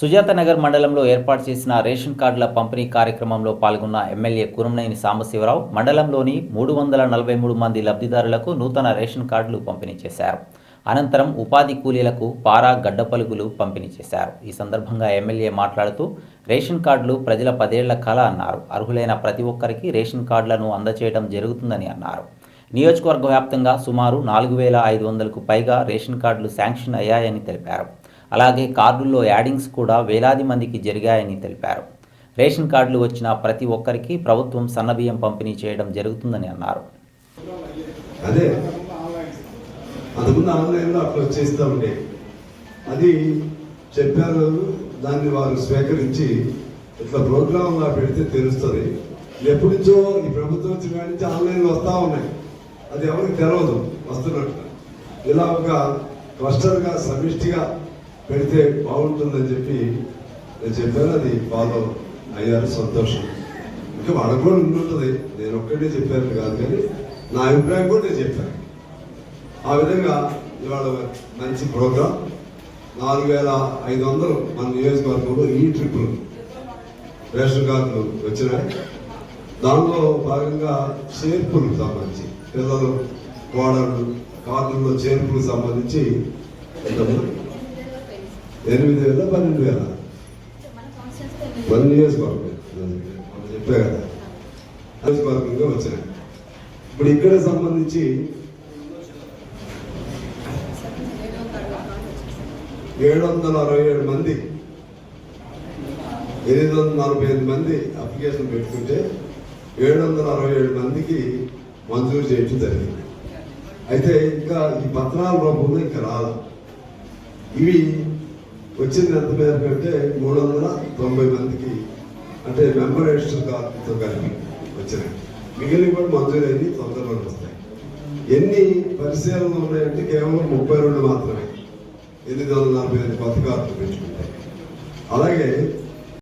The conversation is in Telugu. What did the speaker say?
సుజాతనగర్ మండలంలో ఏర్పాటు చేసిన రేషన్ కార్డుల పంపిణీ కార్యక్రమంలో పాల్గొన్న ఎమ్మెల్యే కురంనేని సాంబశివరావు మండలంలోని మూడు వందల నలభై మూడు మంది లబ్ధిదారులకు నూతన రేషన్ కార్డులు పంపిణీ చేశారు. అనంతరం ఉపాధి కూలీలకు పారా గడ్డ పలుకులు పంపిణీ చేశారు. ఈ సందర్భంగా ఎమ్మెల్యే మాట్లాడుతూ రేషన్ కార్డులు ప్రజల పదేళ్ళ కళ అన్నారు. అర్హులైన ప్రతి ఒక్కరికి రేషన్ కార్డులను అందచేయడం జరుగుతుందని అన్నారు. నియోజకవర్గ వ్యాప్తంగా సుమారు నాలుగు వేల ఐదు వందలకు పైగా రేషన్ కార్డులు శాంక్షన్ అయ్యాయని తెలిపారు. అలాగే కార్డుల్లో యాడింగ్స్ కూడా వేలాది మందికి జరిగాయని తెలిపారు. రేషన్ కార్డులు వచ్చిన ప్రతి ఒక్కరికి ప్రభుత్వం సన్నబియ్యం పంపిణీ చేయడం జరుగుతుందని అన్నారు. అదే. అందుకున్న ఆన్లైన్లో అట్లా చేస్తూ ఉండే. అది చెప్పారు దాన్ని వారు స్వీకరించి ఇట్లా ప్రోగ్రామ్ పెడితే తెలుస్తుంది. ఎప్పటి నుంచో ఈ ప్రభుత్వం వచ్చిన నుంచి ఆన్లైన్లో వస్తూ ఉన్నాయి. అది ఎవరికి తెలవదు వస్తున్నట్టు ఇలా ఒక క్లస్టర్గా సమిష్టిగా పెడితే బాగుంటుందని చెప్పి నేను చెప్పాను అది ఫాలో అయ్యారు సంతోషం. ఇంకా వాళ్ళకు కూడా ఉంటుంటుంది నేను ఒక్కటే చెప్పాను కాదు కానీ నా అభిప్రాయం కూడా నేను చెప్పాను. ఆ విధంగా ఇవాళ మంచి ప్రోగ్రాం. నాలుగు వేల ఐదు వందలు మన నియోజకవర్గంలో ఈ ట్రిప్పులు రేషన్ కార్డులు వచ్చినాయి. దానిలో భాగంగా చేర్పులకు సంబంధించి పిల్లలు కోడళ్ళు కార్డుల్లో చేర్పులకు సంబంధించి ఎంతమంది? ఎనిమిది వేల పన్నెండు వేల. వన్ నియోజకవర్గం మనం చెప్పే కదా? నియోజకవర్గంగా వచ్చినాయి ఇప్పుడు ఇక్కడ సంబంధించి ఏడు వందల అరవై ఏడు మంది ఎనిమిది వందల నలభై ఐదు మంది అప్లికేషన్ పెట్టుకుంటే ఏడు వందల అరవై ఏడు మందికి మంజూరు చేయడం జరిగింది. అయితే ఇంకా ఈ పత్రాల రూపంలో ఇంకా రాదు. ఇవి వచ్చింది ఎంత మేరకు అంటే మూడు వందల తొంభై మందికి అంటే మెంబర్ రిజిస్టర్ కార్డుతో కలిపి వచ్చినాయి. మిగిలిన కూడా మంజూరైంది అయింది తొందరలో వస్తాయి. ఎన్ని పరిశీలనలు ఉన్నాయంటే కేవలం ముప్పై రెండు మాత్రమే. ఎనిమిది వందల నలభై ఐదు కొత్త కార్డులు పెంచుకుంటాయి. అలాగే